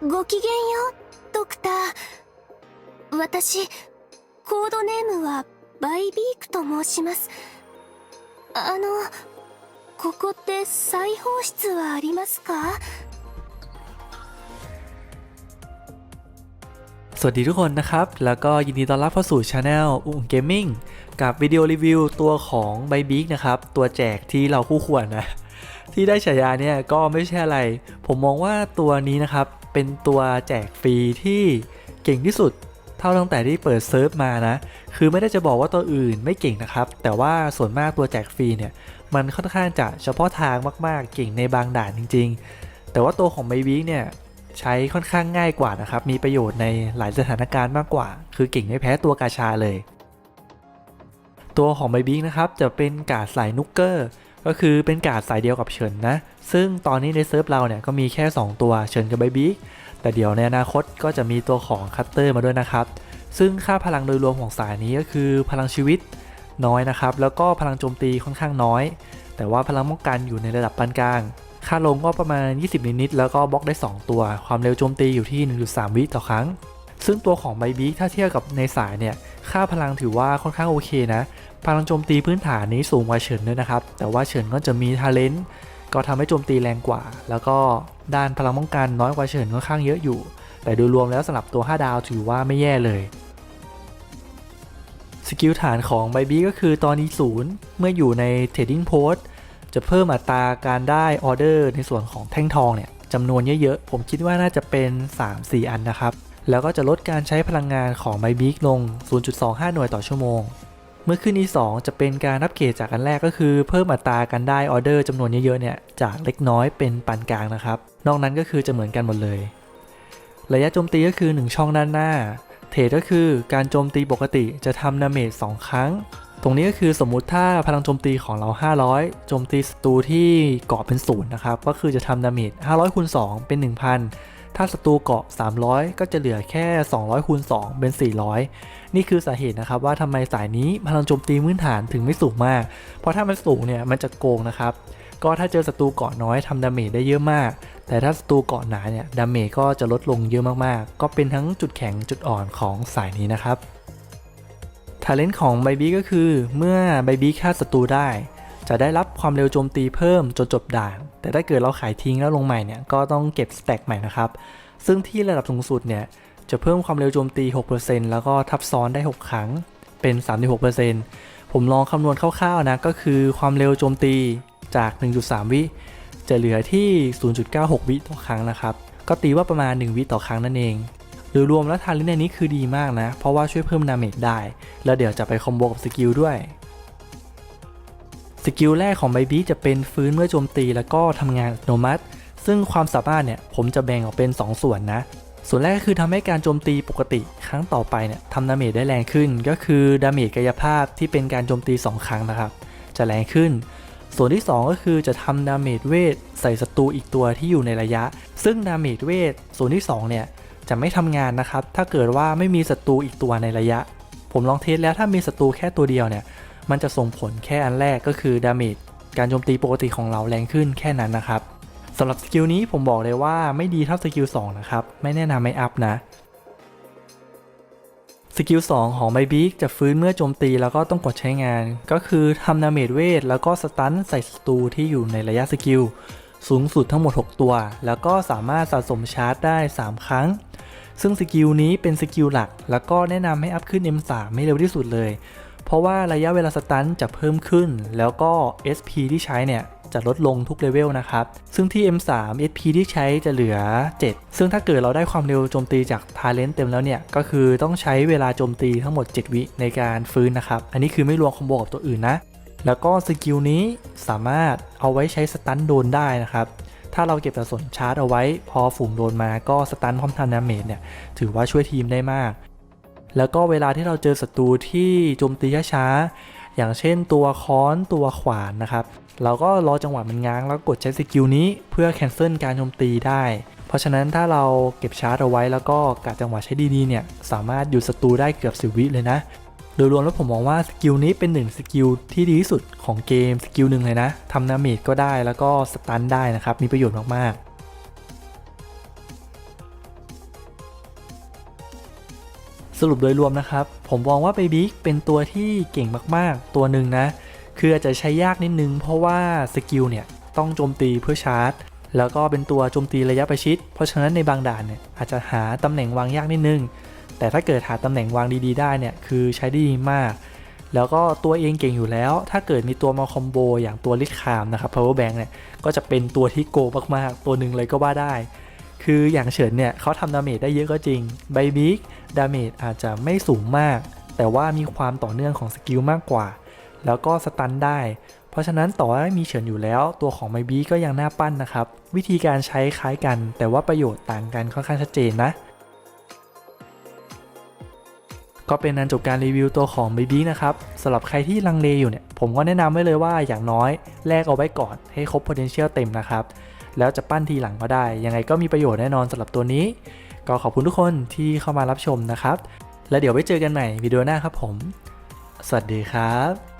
ごきげんようドクター私コードネームはバイビークと申しますあのここって裁縫室はありますか สวัสดีทุกคนนะครับ แล้วก็ยินดีต้อนรับเข้าสู่ช anel อุ้งเกมมิ่งกับวิดีโอรีวิวตัวของไบบิ๊กนะครับ ตัวแจกที่เราคู่ควรนะ ที่ได้ฉายาเนี่ยก็ไม่ใช่อะไร ผมมองว่าตัวนี้นะครับ เป็นตัวแจกฟรีที่เก่งที่สุด เท่าตั้งแต่ที่เปิดเซิร์ฟมานะ คือไม่ได้จะบอกว่าตัวอื่นไม่เก่งนะครับ แต่ว่าส่วนมากตัวแจกฟรีเนี่ย มันค่อนข้างจะเฉพาะทางมากๆ เก่งในบางด่านจริง ๆ แต่ว่าตัวของไบบิ๊กเนี่ยใช้ค่อนข้างง่ายกว่านะครับ มีประโยชน์ในหลายสถานการณ์มากกว่า คือเก่งไม่แพ้ตัวกาชาเลย ตัวของไบบิ๊กนะครับ จะเป็นการ์ดสายนุกเกอร์ ก็คือเป็นการ์ดสายเดียวกับเฉินนะ ซึ่งตอนนี้ในเซิร์ฟเราเนี่ยก็มีแค่ 2 ตัวเฉินกับไบบิ๊กแต่เดี๋ยวในอนาคตก็จะมีตัวของคัตเตอร์มาด้วยนะครับ ซึ่งค่าพลังโดยรวมของสายนี้ก็คือพลังชีวิตน้อยนะครับ แล้วก็พลังโจมตีค่อนข้างน้อย แต่ว่าพลังป้องกันอยู่ในระดับปานกลาง ค่าลงก็ประมาณ 20 นิดๆแล้วก็บล็อกได้ 2 ตัว ความเร็วโจมตีอยู่ที่ 1.3 วิต่อครั้ง ซึ่งตัวของไบบีถ้าเทียบกับในสายเนี่ย ค่าพลังถือว่าค่อนข้างโอเคนะ พลังโจมตีพื้นฐานนี้สูงกว่าเฉินด้วยนะครับ แต่ว่าเฉินก็จะมีทาเลนต์ก็ทำให้โจมตีแรงกว่า แล้วก็ด้านพลังป้องกันน้อยกว่าเฉินค่อนข้างเยอะอยู่ แต่โดยรวมแล้วสำหรับตัว 5 ดาวถือว่าไม่แย่เลยสกิลฐานของไบบี้ก็คือตอนนี้ศูนย์เมื่ออยู่ใน Trading Post จะเพิ่มอัตราการได้ออเดอร์ในส่วนของแท่งทองเนี่ยจำนวนเยอะๆ ผมคิดว่าน่าจะเป็น 3-4 อันนะครับ แล้วก็จะลดการใช้พลังงานของไบบิ๊กลง 0.25 หน่วยต่อชั่วโมง เมื่อขึ้น E2 จะเป็นการรับเกรดจากอันแรกก็คือ เพิ่มอัตราการได้ออเดอร์จำนวนเยอะๆเนี่ยจากเล็กน้อยเป็นปานกลางนะครับ นอกนั้นก็คือจะเหมือนกันหมดเลย ระยะโจมตีก็คือ 1 ช่องด้านหน้า เทรดก็คือการโจมตีปกติจะทำดาเมจ2ครั้ง ตรงนี้ก็คือสมมุติถ้าพลังโจมตีของเรา 500 โจมตีศัตรูที่เกาะเป็นศูนย์นะครับ ก็คือจะทำดาเมจ500คูณ2เป็น 1,000 ถ้าศัตรูเกาะ 300 ก็จะเหลือแค่ 200คูณ2เป็น 400 นี่คือสาเหตุนะครับว่าทำไมสายนี้พลังโจมตีพื้นฐานถึงไม่สูงมาก เพราะถ้ามันสูงเนี่ยมันจะโกงนะครับ ก็ถ้าเจอศัตรูเกาะน้อยทำดาเมจได้เยอะมาก แต่ถ้าศัตรูเกาะหนาเนี่ยดาเมจก็จะลดลงเยอะมากๆ ก็เป็นทั้งจุดแข็งจุดอ่อนของสายนี้นะครับทาเลนต์ของไบบี้ก็คือ เมื่อไบบี้ฆ่าศัตรูได้ จะได้รับความเร็วโจมตีเพิ่มจนจบด่าน แต่ถ้าเกิดเราขายทิ้งแล้วลงใหม่เนี่ยก็ต้องเก็บสแต็กใหม่นะครับ ซึ่งที่ระดับสูงสุดเนี่ยจะเพิ่มความเร็วโจมตี 6%แล้วก็ทับซ้อนได้ 6 ครั้งเป็น 36%ผมลองคำนวณคร่าวๆนะก็คือความเร็วโจมตีจาก 1.3 วิ จะเหลือที่ 0.96 วิต่อครั้งนะครับ ก็ตีว่าประมาณ 1 วิต่อครั้งนั่นเองโดยรวมแล้วทาลินในนี้คือดีมากนะ เพราะว่าช่วยเพิ่มดาเมจได้ แล้วเดี๋ยวจะไปคอมโบกับสกิลด้วย สกิลแรกของไบบี้จะเป็นฟื้นเมื่อโจมตีแล้วก็ทำงานอัตโนมัติ ซึ่งความสามารถเนี่ยผมจะแบ่งออกเป็น 2 ส่วนนะ ส่วนแรกก็คือทำให้การโจมตีปกติครั้งต่อไปเนี่ยทำดาเมจได้แรงขึ้น ก็คือดาเมจกายภาพที่เป็นการโจมตี 2 ครั้งนะครับ จะแรงขึ้น ส่วนที่ 2 ก็คือจะทำดาเมจเวทใส่ศัตรูอีกตัวที่อยู่ในระยะ ซึ่งดาเมจเวทส่วนที่2เนี่ยจะไม่ทำงานนะครับ ถ้าเกิดว่าไม่มีศัตรูอีกตัวในระยะ ผมลองเทสแล้วถ้ามีศัตรูแค่ตัวเดียวเนี่ย มันจะส่งผลแค่อันแรกก็คือดาเมจการโจมตีปกติของเราแรงขึ้นแค่นั้นนะครับสำหรับสกิลนี้ผมบอกเลยว่าไม่ดีเท่าสกิล2นะครับ ไม่แนะนำไม่อัพนะสกิล2ของไบบิ๊กจะฟื้นเมื่อโจมตีแล้วก็ต้องกดใช้งาน ก็คือทำดาเมจเวท แล้วก็สตันใส่ศัตรูที่อยู่ในระยะสกิล สูงสุดทั้งหมด 6 ตัว แล้วก็สามารถสะสมชาร์จได้ 3 ครั้ง ซึ่งสกิลนี้เป็นสกิลหลัก แล้วก็แนะนำให้อัพขึ้น M3 ไม่เร็วที่สุดเลย ราะว่าระยะเวลาสตันจะเพิ่มขึ้น แล้วก็ SP ที่ใช้เนี่ยจะลดลงทุกเลเวลนะครับ ซึ่งที่ M3 SP ที่ใช้จะเหลือ 7 ซึ่งถ้าเกิดเราได้ความเร็วโจมตีจากทาเลนต์เต็มแล้วเนี่ย ก็คือต้องใช้เวลาโจมตีทั้งหมด 7 วิในการฟื้นนะครับ อันนี้คือไม่รวมคอมโบกับตัวอื่นนะ แล้วก็สกิลนี้สามารถเอาไว้ใช้สตันโดนได้นะครับ ถ้าเราเก็บสะสมชาร์จเอาไว้ พอฝูงโดนมาก็สตันพร้อมทำดาเมจเนี่ย ถือว่าช่วยทีมได้มาก แล้วก็เวลาที่เราเจอศัตรูที่โจมตีช้าๆอย่างเช่นตัวค้อนตัวขวานนะครับ เราก็รอจังหวะมันง้างแล้วกดใช้สกิลนี้เพื่อแคนเซิลการโจมตีได้ เพราะฉะนั้นถ้าเราเก็บชาร์จเอาไว้แล้วก็กะจังหวะใช้ดีๆเนี่ยสามารถหยุดศัตรูได้เกือบสิวิเลยนะโดยรวมแล้วผมมองว่าสกิลนี้เป็นหนึ่งสกิลที่ดีที่สุดของเกมสกิลหนึ่งเลยนะทำดาเมจก็ได้แล้วก็สตันได้นะครับ มีประโยชน์มากๆ รุปโดยรวมนะครับ ผมมองว่าเบบี้เป็นตัวที่เก่งมากๆ ตัวหนึ่งนะ คืออาจจะใช้ยากนิดนึง เพราะว่าสกิลเนี่ยต้องโจมตีเพื่อชาร์จ แล้วก็เป็นตัวโจมตีระยะประชิด เพราะฉะนั้นในบางด่านเนี่ยอาจจะหาตำแหน่งวางยากนิดนึง แต่ถ้าเกิดหาตำแหน่งวางดีๆ ได้เนี่ยคือใช้ได้ดีมาก แล้วก็ตัวเองเก่งอยู่แล้ว ถ้าเกิดมีตัวมาคอมโบอย่างตัวลิทคามนะครับ power bank เนี่ยก็จะเป็นตัวที่โกมากๆ ตัวหนึ่งเลยก็ว่าได้ คืออย่างเฉินเนี่ยเขาทำดาเมจได้เยอะก็จริงไบบิ๊กดาเมจอาจจะไม่สูงมาก แต่ว่ามีความต่อเนื่องของสกิลมากกว่า แล้วก็สตันได้ เพราะฉะนั้นต่อให้มีเฉินอยู่แล้ว ตัวของไมบีก็ยังน่าปั้นนะครับ วิธีการใช้คล้ายกัน แต่ว่าประโยชน์ต่างกันค่อนข้างชัดเจนนะก็เป็นอันจบการรีวิวตัวของ Baby นะครับสำหรับใครที่ลังเลอยู่เนี่ย ผมก็แนะนำไว้เลยว่าอย่างน้อยแลกเอาไว้ก่อนให้ครบ potential เต็มนะครับ แล้วจะปั้นทีหลังก็ได้ ยังไงก็มีประโยชน์แน่นอนสำหรับตัวนี้ ก็ขอบคุณทุกคนที่เข้ามารับชมนะครับ แล้วเดี๋ยวไว้เจอกันใหม่วิดีโอหน้าครับผม สวัสดีครับ